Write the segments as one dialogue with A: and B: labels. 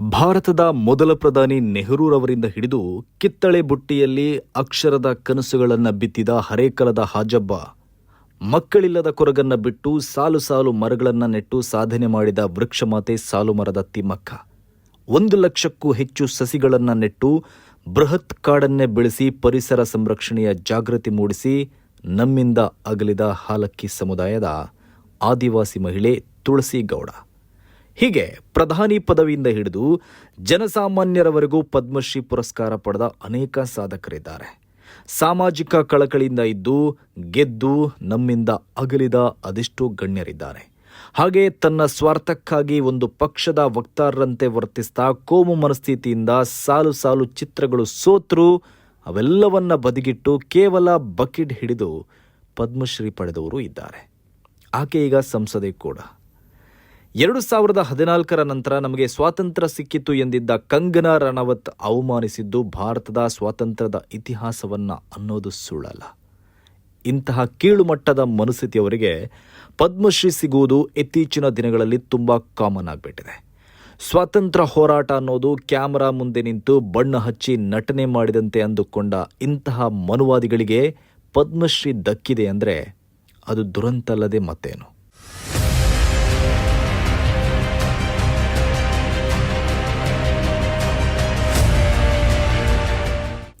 A: ಭಾರತದ ಮೊದಲ ಪ್ರಧಾನಿ ನೆಹರೂರವರಿಂದ ಹಿಡಿದು ಕಿತ್ತಳೆ ಬುಟ್ಟಿಯಲ್ಲಿ ಅಕ್ಷರದ ಕನಸುಗಳನ್ನು ಬಿತ್ತಿದ ಹರೇಕಲದ ಹಾಜಬ್ಬ, ಮಕ್ಕಳಿಲ್ಲದ ಕೊರಗನ್ನ ಬಿಟ್ಟು ಸಾಲು ಸಾಲು ಮರಗಳನ್ನು ನೆಟ್ಟು ಸಾಧನೆ ಮಾಡಿದ ವೃಕ್ಷಮಾತೆ ಸಾಲು ಮರದ ತಿಮ್ಮಕ್ಕ. ಒಂದು ಲಕ್ಷಕ್ಕೂ ಹೆಚ್ಚು ಸಸಿಗಳನ್ನು ನೆಟ್ಟು ಬೃಹತ್ ಕಾಡನ್ನೇ ಬೆಳೆಸಿ ಪರಿಸರ ಸಂರಕ್ಷಣೆಯ ಜಾಗೃತಿ ಮೂಡಿಸಿ ನಮ್ಮಿಂದ ಅಗಲಿದ ಹಾಲಕ್ಕಿ ಸಮುದಾಯದ ಆದಿವಾಸಿ ಮಹಿಳೆ ತುಳಸಿ ಗೌಡ. ಹೀಗೆ ಪ್ರಧಾನಿ ಪದವಿಯಿಂದ ಹಿಡಿದು ಜನಸಾಮಾನ್ಯರವರೆಗೂ ಪದ್ಮಶ್ರೀ ಪುರಸ್ಕಾರ ಪಡೆದ ಅನೇಕ ಸಾಧಕರಿದ್ದಾರೆ. ಸಾಮಾಜಿಕ ಕಳಕಳಿಯಿಂದ ಇದ್ದು, ಗೆದ್ದು, ನಮ್ಮಿಂದ ಅಗಲಿದ ಅದೆಷ್ಟೋ ಗಣ್ಯರಿದ್ದಾರೆ. ಹಾಗೆ ತನ್ನ ಸ್ವಾರ್ಥಕ್ಕಾಗಿ ಒಂದು ಪಕ್ಷದ ವಕ್ತಾರರಂತೆ ವರ್ತಿಸ್ತಾ ಕೋಮು ಮನಸ್ಥಿತಿಯಿಂದ ಸಾಲು ಸಾಲು ಚಿತ್ರಗಳು ಸೋತ್ರು, ಅವೆಲ್ಲವನ್ನ ಬದಿಗಿಟ್ಟು ಕೇವಲ ಬಕೆಟ್ ಹಿಡಿದು ಪದ್ಮಶ್ರೀ ಪಡೆದವರು ಇದ್ದಾರೆ. ಆಕೆ ಈಗ ಸಂಸದೆ ಕೂಡ. ಎರಡು ಸಾವಿರದ ಹದಿನಾಲ್ಕರ ನಂತರ ನಮಗೆ ಸ್ವಾತಂತ್ರ್ಯ ಸಿಕ್ಕಿತು ಎಂದಿದ್ದ ಕಂಗನಾ ರಣವತ್ ಅವಮಾನಿಸಿದ್ದು ಭಾರತದ ಸ್ವಾತಂತ್ರ್ಯದ ಇತಿಹಾಸವನ್ನ ಅನ್ನೋದು ಸುಳ್ಳಲ್ಲ. ಇಂತಹ ಕೀಳುಮಟ್ಟದ ಮನಸ್ಥಿತಿಯವರಿಗೆ ಪದ್ಮಶ್ರೀ ಸಿಗುವುದು ಇತ್ತೀಚಿನ ದಿನಗಳಲ್ಲಿ ತುಂಬ ಕಾಮನ್ ಆಗಿಬಿಟ್ಟಿದೆ. ಸ್ವಾತಂತ್ರ್ಯ ಹೋರಾಟ ಅನ್ನೋದು ಕ್ಯಾಮರಾ ಮುಂದೆ ನಿಂತು ಬಣ್ಣ ಹಚ್ಚಿ ನಟನೆ ಮಾಡಿದಂತೆ ಅಂದುಕೊಂಡ ಇಂತಹ ಮನುವಾದಿಗಳಿಗೆ ಪದ್ಮಶ್ರೀ ದಕ್ಕಿದೆ ಅಂದರೆ ಅದು ದುರಂತಲ್ಲದೆ ಮತ್ತೇನು?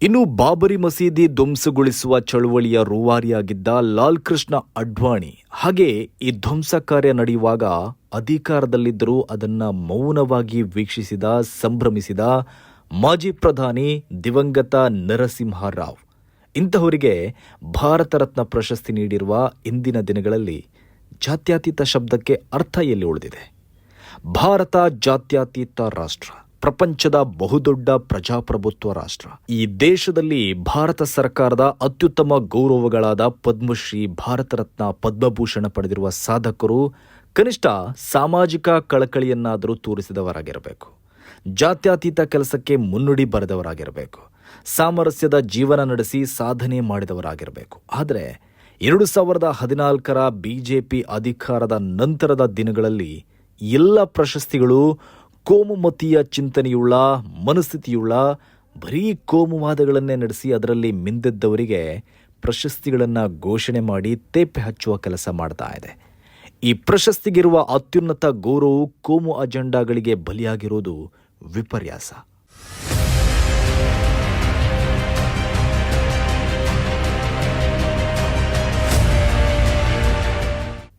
A: ಇನ್ನು ಬಾಬರಿ ಮಸೀದಿ ಧ್ವಂಸಗೊಳಿಸುವ ಚಳುವಳಿಯ ರೂವಾರಿಯಾಗಿದ್ದ ಲಾಲ್ ಕೃಷ್ಣ ಅಡ್ವಾಣಿ, ಹಾಗೆ ಈ ಧ್ವಂಸ ಕಾರ್ಯ ನಡೆಯುವಾಗ ಅಧಿಕಾರದಲ್ಲಿದ್ದರೂ ಅದನ್ನ ಮೌನವಾಗಿ ವೀಕ್ಷಿಸಿದ, ಸಂಭ್ರಮಿಸಿದ ಮಾಜಿ ಪ್ರಧಾನಿ ದಿವಂಗತ ನರಸಿಂಹರಾವ್. ಇಂತಹವರಿಗೆ ಭಾರತ ರತ್ನ ಪ್ರಶಸ್ತಿ ನೀಡಿರುವ ಇಂದಿನ ದಿನಗಳಲ್ಲಿ ಜಾತ್ಯತೀತ ಶಬ್ದಕ್ಕೆ ಅರ್ಥ ಎಲ್ಲಿ ಉಳಿದಿದೆ? ಭಾರತ ಜಾತ್ಯತೀತ ರಾಷ್ಟ್ರ. ಪ್ರಪಂಚದ ಬಹುದೊಡ್ಡ ಪ್ರಜಾಪ್ರಭುತ್ವ ರಾಷ್ಟ್ರ. ಈ ದೇಶದಲ್ಲಿ ಭಾರತ ಸರ್ಕಾರದ ಅತ್ಯುತ್ತಮ ಗೌರವಗಳಾದ ಪದ್ಮಶ್ರೀ ಭಾರತ ರತ್ನ ಪದ್ಮಭೂಷಣ ಪಡೆದಿರುವ ಸಾಧಕರು ಕನಿಷ್ಠ ಸಾಮಾಜಿಕ ಕಳಕಳಿಯನ್ನಾದರೂ ತೋರಿಸಿದವರಾಗಿರಬೇಕು. ಜಾತ್ಯತೀತ ಕೆಲಸಕ್ಕೆ ಮುನ್ನುಡಿ ಬರೆದವರಾಗಿರಬೇಕು. ಸಾಮರಸ್ಯದ ಜೀವನ ನಡೆಸಿ ಸಾಧನೆ ಮಾಡಿದವರಾಗಿರಬೇಕು. ಆದರೆ ಎರಡು ಸಾವಿರದ ಹದಿನಾಲ್ಕರ ಬಿಜೆಪಿ ಅಧಿಕಾರದ ನಂತರದ ದಿನಗಳಲ್ಲಿ ಎಲ್ಲ ಪ್ರಶಸ್ತಿಗಳು ಕೋಮುಮತೀಯ ಚಿಂತನೆಯುಳ್ಳ, ಮನಸ್ಥಿತಿಯುಳ್ಳ, ಬರೀ ಕೋಮುವಾದಗಳನ್ನೇ ನಡೆಸಿ ಅದರಲ್ಲಿ ಮಿಂದೆದ್ದವರಿಗೆ ಪ್ರಶಸ್ತಿಗಳನ್ನು ಘೋಷಣೆ ಮಾಡಿ ತೇಪೆ ಹಚ್ಚುವ ಕೆಲಸ ಮಾಡ್ತಾ ಇದೆ. ಈ ಪ್ರಶಸ್ತಿಗಿರುವ ಅತ್ಯುನ್ನತ ಗೌರವವು ಕೋಮು ಅಜೆಂಡಾಗಳಿಗೆ ಬಲಿಯಾಗಿರೋದು ವಿಪರ್ಯಾಸ.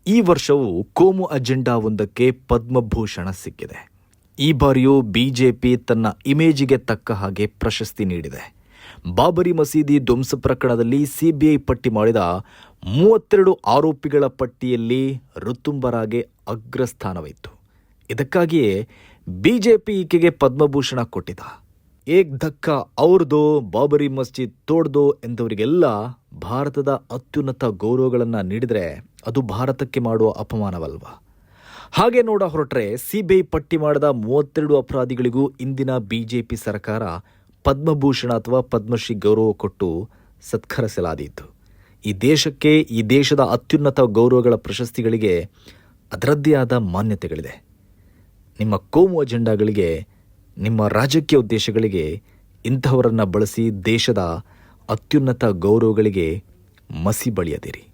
A: ಈ ವರ್ಷವು ಕೋಮು ಅಜೆಂಡಾ ಒಂದಕ್ಕೆ ಪದ್ಮಭೂಷಣ ಸಿಕ್ಕಿದೆ. ಈ ಬಾರಿಯೂ ಬಿಜೆಪಿ ತನ್ನ ಇಮೇಜಿಗೆ ತಕ್ಕ ಹಾಗೆ ಪ್ರಶಸ್ತಿ ನೀಡಿದೆ. ಬಾಬರಿ ಮಸೀದಿ ಧ್ವಂಸ ಪ್ರಕರಣದಲ್ಲಿ ಸಿಬಿಐ ಪಟ್ಟಿ ಮಾಡಿದ ಮೂವತ್ತೆರಡು ಆರೋಪಿಗಳ ಪಟ್ಟಿಯಲ್ಲಿ ಋತುಂಬರಾಗೆ ಅಗ್ರಸ್ಥಾನವಿತ್ತು ಇದಕ್ಕಾಗಿಯೇ ಬಿಜೆಪಿ ಈಕೆಗೆ ಪದ್ಮಭೂಷಣ ಕೊಟ್ಟಿದ. ಏಕ್ ಧಕ್ಕ ಅವ್ರದ್ದು ಬಾಬರಿ ಮಸ್ಜಿದ್ ತೋಡ್ದೋ ಎಂದವರಿಗೆಲ್ಲ ಭಾರತದ ಅತ್ಯುನ್ನತ ಗೌರವಗಳನ್ನು ನೀಡಿದರೆ ಅದು ಭಾರತಕ್ಕೆ ಮಾಡುವ ಅಪಮಾನವಲ್ವಾ? ಹಾಗೆ ನೋಡ ಹೊರಟ್ರೆ ಸಿಬಿಐ ಪಟ್ಟಿ ಮಾಡಿದ ಮೂವತ್ತೆರಡು ಅಪರಾಧಿಗಳಿಗೂ ಇಂದಿನ ಬಿಜೆಪಿ ಸರ್ಕಾರ ಪದ್ಮಭೂಷಣ ಅಥವಾ ಪದ್ಮಶ್ರೀ ಗೌರವ ಕೊಟ್ಟು ಸತ್ಕರಿಸಲಾದೀತು. ಈ ದೇಶಕ್ಕೆ, ಈ ದೇಶದ ಅತ್ಯುನ್ನತ ಗೌರವಗಳ ಪ್ರಶಸ್ತಿಗಳಿಗೆ ಅದರದ್ದೇ ಆದ ಮಾನ್ಯತೆಗಳಿದೆ. ನಿಮ್ಮ ಕೋಮು ಅಜೆಂಡಾಗಳಿಗೆ, ನಿಮ್ಮ ರಾಜಕೀಯ ಉದ್ದೇಶಗಳಿಗೆ ಇಂಥವರನ್ನು ಬಳಸಿ ದೇಶದ ಅತ್ಯುನ್ನತ ಗೌರವಗಳಿಗೆ ಮಸಿ ಬಳಿಯದಿರಿ.